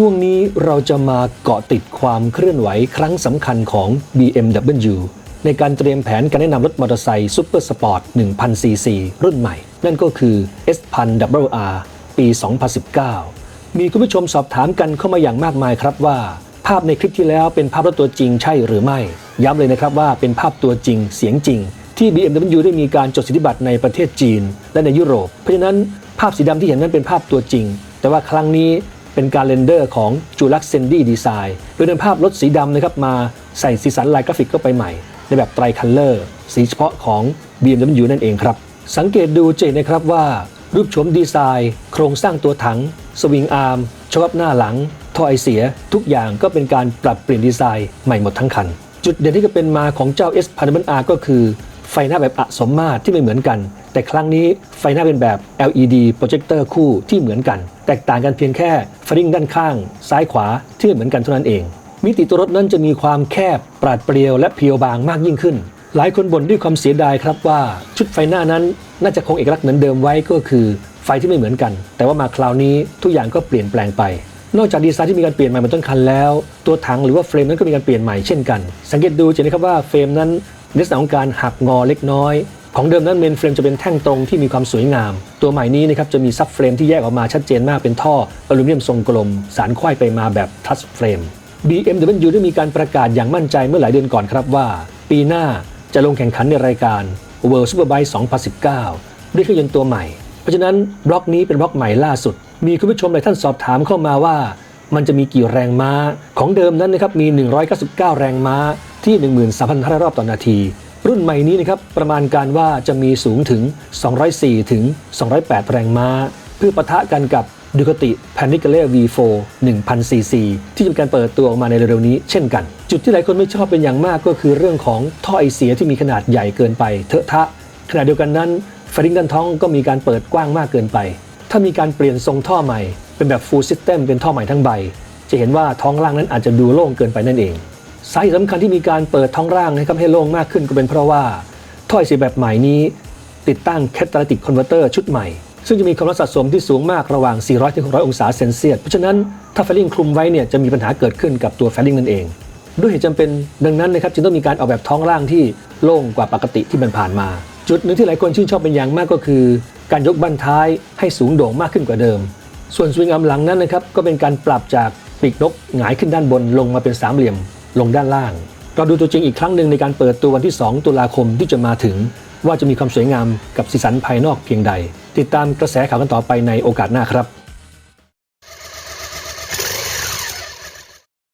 ช่วงนี้เราจะมาเกาะติดความเคลื่อนไหวครั้งสำคัญของ BMW ในการเตรียมแผนการแนะนำรถมอเตอร์ไซค์ซูเปอร์สปอร์ต 1000cc รุ่นใหม่ นั่นก็คือ S1000 WR ปี 2019 มีคุณผู้ชมสอบถามกันเข้ามาอย่างมากมายครับว่า ภาพในคลิปที่แล้วเป็นภาพรถตัวจริงใช่หรือไม่ ย้ำเลยนะครับว่าเป็นภาพตัวจริงเสียงจริง ที่ BMW ได้มีการจดสิทธิบัตรในประเทศจีน และในยุโรป เพราะฉะนั้นภาพสีดำที่เห็นนั้นเป็นภาพตัวจริง แต่ว่าครั้งนี้ เป็นการเรนเดอร์ของจูลักเซนดี้ดีไซน์โดยนำภาพรถสีดำนะครับมาใส่สีสันลายกราฟิกเข้าไปใหม่ ในแบบไตรคัลเลอร์สีเฉพาะของ BMW นั่นเองครับ สังเกตดูจะเห็นนะครับว่า รูปโฉมดีไซน์ โครงสร้างตัวถัง สวิงอาร์มชอบหน้าหลังท่อไอเสีย ทุกอย่างก็เป็นการปรับเปลี่ยนดีไซน์ใหม่หมดทั้งคัน จุดเด่นที่ก็เป็นมาของเจ้า S p a n a m R ก็คือ ฟหน้าแบบอสมมาตรที่ไม่เหมือนกัน แต่ครั้งนี้ไฟหน้าเป็นแบบ LED โปรเจคเตอร์คู่ที่เหมือนกัน แตกต่างกันเพียงแค่ฟริงด้านข้าง ซ้ายขวาที่ไม่เหมือนกันเท่านั้นเอง มิติตัวรถนั้นจะมีความแคบ ปราดเปรียวและเพียวบางมากยิ่งขึ้น หลายคนบ่นด้วยความเสียดายครับว่าชุดไฟหน้านั้นน่าจะคงเอกลักษณ์เหมือนเดิมไว้ก็คือ ไฟที่ไม่เหมือนกัน แต่ว่ามาคราวนี้ทุกอย่างก็เปลี่ยนแปลงไปนอกจากดีไซน์ที่มีการเปลี่ยนใหม่บนต้นคันแล้ว ตัวถังหรือว่าเฟรมนั้นก็มีการเปลี่ยนใหม่เช่นกัน สังเกตดูจะเห็นครับว่าเฟรมนั้น ลักษณะของการหักงอเล็กน้อยของเดิมนั้นเมนเฟรมจะเป็นแท่งตรงที่มีความสวยงาม ตัวใหม่นี้นะครับจะมีซับเฟรมที่แยกออกมาชัดเจนมากเป็นท่ออลูมิเนียมทรงกลม สารควายไปมาแบบทัชเฟรม BMW ได้มีการประกาศอย่างมั่นใจเมื่อหลายเดือนก่อนครับว่า ปีหน้าจะลงแข่งขันในรายการ World Superbike 2019 ด้วยเครื่องยนต์ตัวใหม่ เพราะฉะนั้นบล็อกนี้เป็นบล็อกใหม่ล่าสุด มีคุณผู้ชมหลายท่านสอบถามเข้ามาว่า มันจะมีกี่แรงม้า ของเดิมนั้นนะครับมี 199 แรงม้า ที่ 13,500 รอบต่อนาที รุ่นใหม่นี้นะครับประมาณการว่าจะมีสูงถึง 204 ถึง 208 แรงม้า เพื่อปะทะกันกับดูคติ p a n i c a l e V4 1000cc ที่จะมีการเปิดตัวออกมาในเร็วๆนี้เช่นกัน จุดที่หลายคนไม่ชอบเป็นอย่างมากก็คือเรื่องของท่อไอเสียที่มีขนาดใหญ่เกินไปเถอะทะ ขณะเดียวกันนั้นฟริงดันท้องก็มีการเปิดกว้างมากเกินไป ถ้ามีการเปลี่ยนทรงท่อใหม่ เป็นแบบ full system เป็นท่อใหม่ทั้งใบ จะเห็นว่าท้องล่างนั้นอาจจะดูโล่งเกินไปนั่นเอง สาเหตุสำคัญที่มีการเปิดท้องล่างนะครับให้โล่งมากขึ้นก็เป็นเพราะว่าท่อไอเสียแบบใหม่นี้ติดตั้ง catalytic converter ชุดใหม่ ซึ่งจะมีความร้อนสะสมที่สูงมากระหว่าง 400ถึง600 องศาเซนเซียส เพราะฉะนั้นถ้าแฟลิงคลุมไว้เนี่ยจะมีปัญหาเกิดขึ้นกับตัวแฟลิงนั่นเอง ด้วยเหตุจำเป็นดังนั้นนะครับจึงต้องมีการออกแบบท้องล่างที่โล่งกว่าปกติที่มันผ่านมา จุดหนึ่งที่หลายคนชื่นชอบเป็นอย่างมากก็คือ การยกบั้นท้ายให้สูงโด่งมากขึ้นกว่าเดิม ส่วนสวิงอัมหลังนั้นนะครับก็เป็นการปรับจากปีกนกหงายขึ้นด้านบนลงมาเป็นสามเหลี่ยม ลงด้านล่าง เราดูตัวจริงอีกครั้งหนึ่งในการเปิดตัววันที่ 2 ตุลาคมที่จะมาถึง ว่าจะมีความสวยงามกับสีสันภายนอกเพียงใด ติดตามกระแสข่าวกันต่อไปในโอกาสหน้าครับ